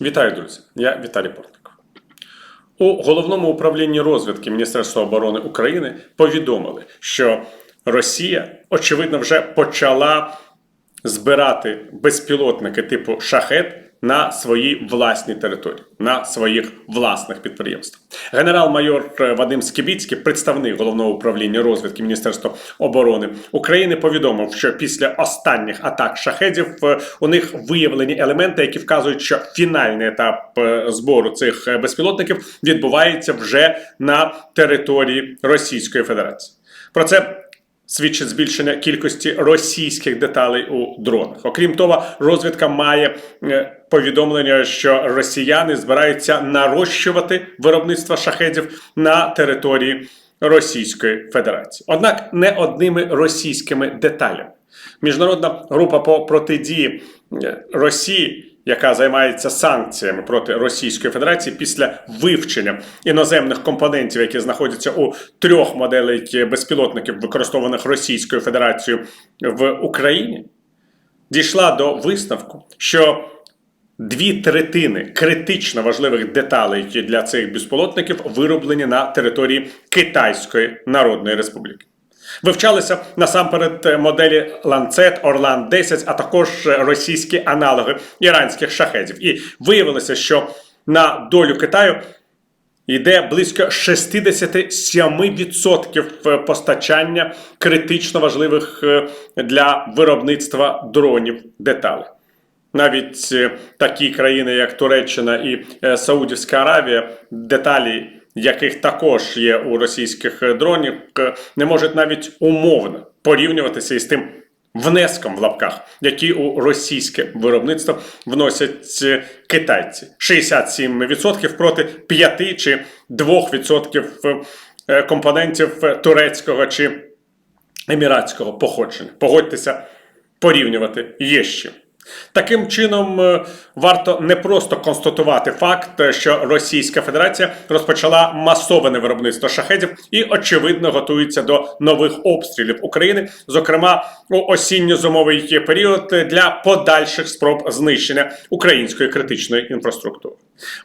Вітаю, друзі! Я Віталій Портников. У головному управлінні розвідки Міністерства оборони України повідомили, що Росія, очевидно, вже почала збирати безпілотники типу шахет на своїй власній території, на своїх власних підприємствах. Генерал-майор е, Вадим Скібіцький, представник головного управління розвідки Міністерства оборони України, повідомив, що після останніх атак шахедів е, у них виявлені елементи, які вказують, що фінальний етап е, збору цих безпілотників відбувається вже на території Російської Федерації. Про це свідчить збільшення кількості російських деталей у дронах. Окрім того, розвідка має е, повідомлення, що росіяни збираються нарощувати виробництво шахедів на території Російської Федерації. Однак не одними російськими деталями. Міжнародна група по протидії е, Росії, яка займається санкціями проти Російської Федерації після вивчення іноземних компонентів, які знаходяться у трьох моделей безпілотників, використованих Російською Федерацією в Україні, дійшла до висновку, що Дві третини критично важливих деталей для цих безпілотників вироблені на території Китайської Народної Республіки. Вивчалися насамперед е, моделі Lancet, Orlan 10, а також е, російські аналоги іранських шахедів. І виявилося, що на долю Китаю йде близько 67% постачання критично важливих е, для виробництва дронів деталей. Навіть е, такі країни, як Туреччина і е, Саудівська Аравія, деталі яких також є у російських дронів, не можуть навіть умовно порівнюватися із тим внеском в лапках, які у російське виробництво вносять е, китайці. 67% проти 5 чи 2% е, компонентів е, турецького чи еміратського походження. Погодьтеся, порівнювати є чим. Таким чином, е, варто не просто констатувати факт, е, що Російська Федерація розпочала масоване виробництво шахедів і, очевидно, готується до нових обстрілів України, зокрема у осінньо-зимовий період для подальших спроб знищення української критичної інфраструктури.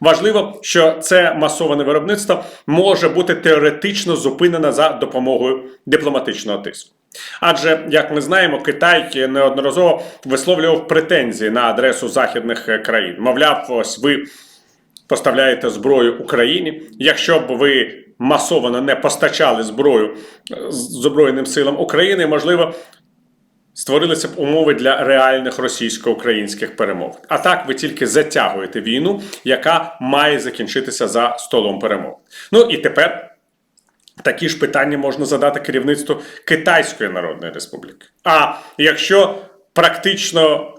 Важливо, що це масоване виробництво може бути теоретично зупинено за допомогою дипломатичного тиску. Адже, як ми знаємо, Китай неодноразово висловлював претензії на адресу західних е, країн. Мовляв, ось ви поставляєте зброю Україні. Якщо б ви масово не постачали зброю е, Збройним силам України, можливо. Створилися б умови для реальних російсько-українських перемов. А так ви тільки затягуєте війну, яка має закінчитися за столом перемов. Ну і тепер Такі ж питання можна задати керівництву Китайської Народної Республіки. А якщо практично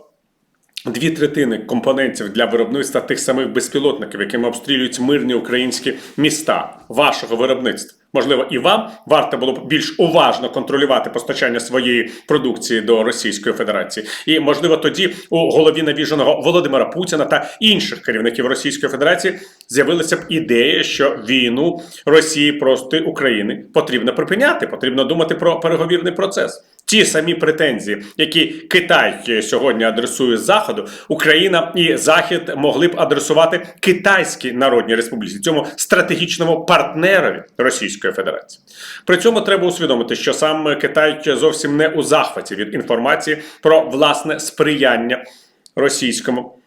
дві третини компонентів для виробництва тих самих безпілотників, якими обстрілюють мирні українські міста вашого виробництва, можливо, і вам варто було б більш уважно контролювати постачання своєї продукції до Російської Федерації, і можливо тоді у голові навіженого Володимира Путіна та інших керівників Російської Федерації з'явилася б ідея, що війну Росії проти України потрібно припиняти, потрібно думати про переговірний процес. Ті самі претензії, які Китай сьогодні адресує заходу, Україна і Захід могли б адресувати Китайській Народній Республіці, цьому стратегічному партнерові Російської Федерації. При цьому треба усвідомити, що сам Китай зовсім не у захваті від інформації про власне сприяння російському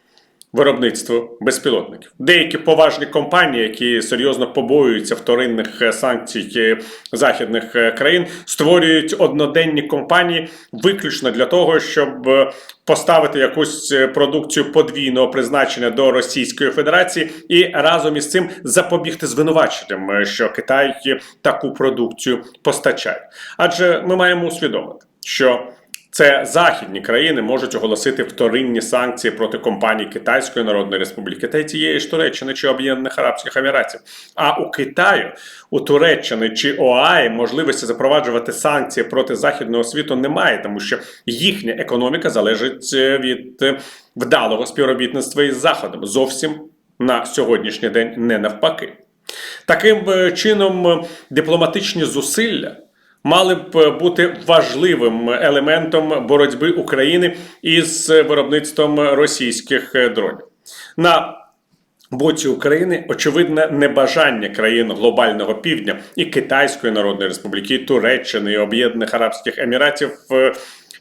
виробництву безпілотників. Деякі поважні компанії, які серйозно побоюються вторинних е, санкцій е, західних е, країн, створюють одноденні компанії виключно для того, щоб поставити якусь продукцію подвійного призначення до Російської Федерації і разом із цим запобігти звинуваченням, що Китай таку продукцію постачає. Адже ми маємо усвідомити, що це західні країни можуть оголосити вторинні санкції проти компаній Китайської Народної Республіки та й тієї ж Туреччини чи Об'єднаних Арабських Еміратів. А у Китаю, у Туреччини чи ОАЕ можливості запроваджувати санкції проти західного світу немає, тому що їхня економіка залежить е, від е, вдалого співробітництва із Заходом. Зовсім на сьогоднішній день не навпаки. Таким е, чином, дипломатичні зусилля мали б е, бути важливим елементом боротьби України із виробництвом російських е, дронів. На боці України очевидне небажання країн глобального півдня і Китайської Народної Республіки, і Туреччини і Об'єднаних Арабських Еміратів.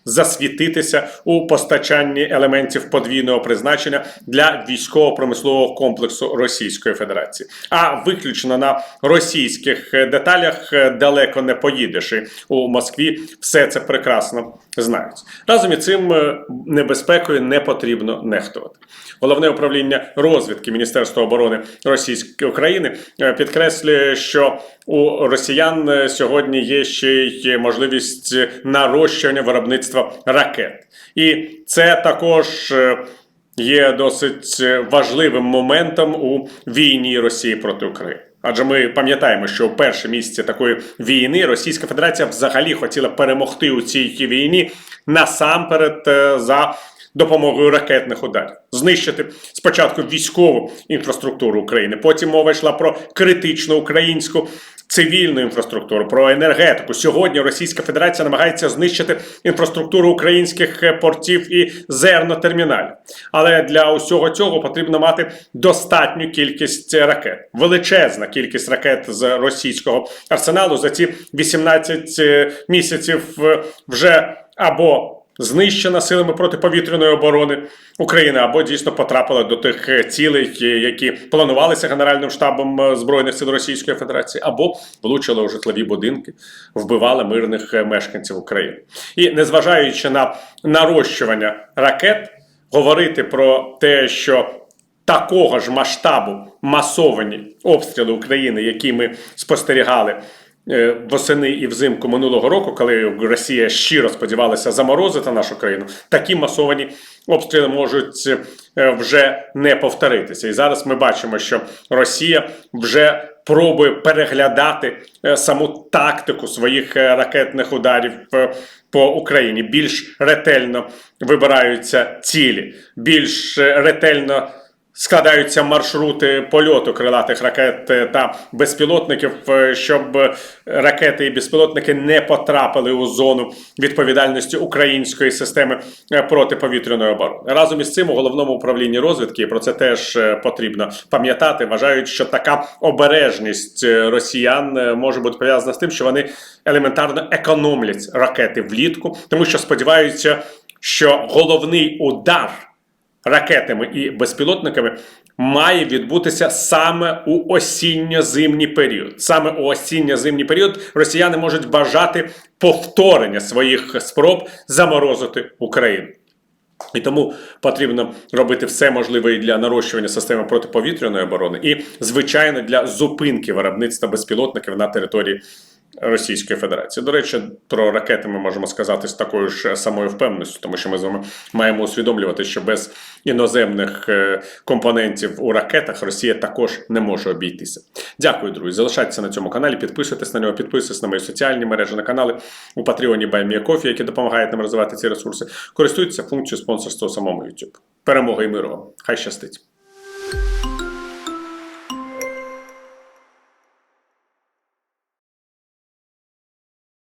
Засвітитися у постачанні елементів подвійного призначення для військово-промислового комплексу Російської Федерації, а виключно на російських деталях е, далеко не поїдеш. І у Москві все це прекрасно знають. Разом із цим е, небезпекою не потрібно нехтувати. Головне управління розвідки Міністерства оборони Російської України е, підкреслює, що у росіян е, сьогодні є ще й можливість нарощування виробництва ракет, і це також. е, Є досить важливим моментом у війні Росії проти України. Адже ми пам'ятаємо, що в перші місяці такої війни Російська Федерація взагалі хотіла перемогти у цій війні насамперед е, за допомогою ракетних ударів, знищити спочатку військову інфраструктуру України. Потім мова йшла про критичну українську цивільну інфраструктуру, про енергетику. Сьогодні Російська Федерація намагається знищити інфраструктуру українських е, портів і зернотерміналів. Але для усього цього потрібно мати достатню кількість ракет. Величезна кількість ракет з російського арсеналу за ці 18 е, місяців е, вже або знищена силами протиповітряної оборони України, або дійсно потрапила до тих е, цілей, е, які планувалися Генеральним штабом е, Збройних сил Російської Федерації, або влучили у житлові будинки, вбивали мирних мешканців України. І незважаючи на нарощування ракет, говорити про те, що такого ж масштабу масовані обстріли України, які ми спостерігали восени і взимку минулого року, коли Росія щиро сподівалася заморозити нашу країну, такі масовані обстріли можуть е, вже не повторитися. І зараз ми бачимо, що Росія вже пробує переглядати е, саму тактику своїх е, ракетних ударів е, по Україні. Більш ретельно вибираються цілі, більш е, ретельно складаються маршрути польоту крилатих ракет та безпілотників, е, щоб ракети і безпілотники не потрапили у зону відповідальності української системи е, протиповітряної оборони. Разом із цим у головному управлінні розвідки про це теж е, потрібно пам'ятати. Вважають, що така обережність росіян може бути пов'язана з тим, що вони елементарно економлять ракети влітку, тому що сподіваються, що головний удар ракетами і безпілотниками має відбутися саме у осінньо-зимній період. Саме у осінньо-зимній період росіяни можуть бажати повторення своїх спроб заморозити Україну. І тому потрібно робити все можливе і для нарощування системи протиповітряної оборони, і, звичайно, для зупинки виробництва безпілотників на території Російської Федерації. До речі, про ракети ми можемо сказати з такою ж самою впевненістю, тому що ми з вами маємо усвідомлювати, що без іноземних е, компонентів у ракетах Росія також не може обійтися. Дякую, друзі. Залишайтеся на цьому каналі, підписуйтесь на нього, підписуйтесь на мої соціальні мережі на канали у Патреоні Баймія які допомагають нам розвивати ці ресурси. Користуйтеся функцією спонсорства у самому YouTube. Перемоги і миру! Хай щастить!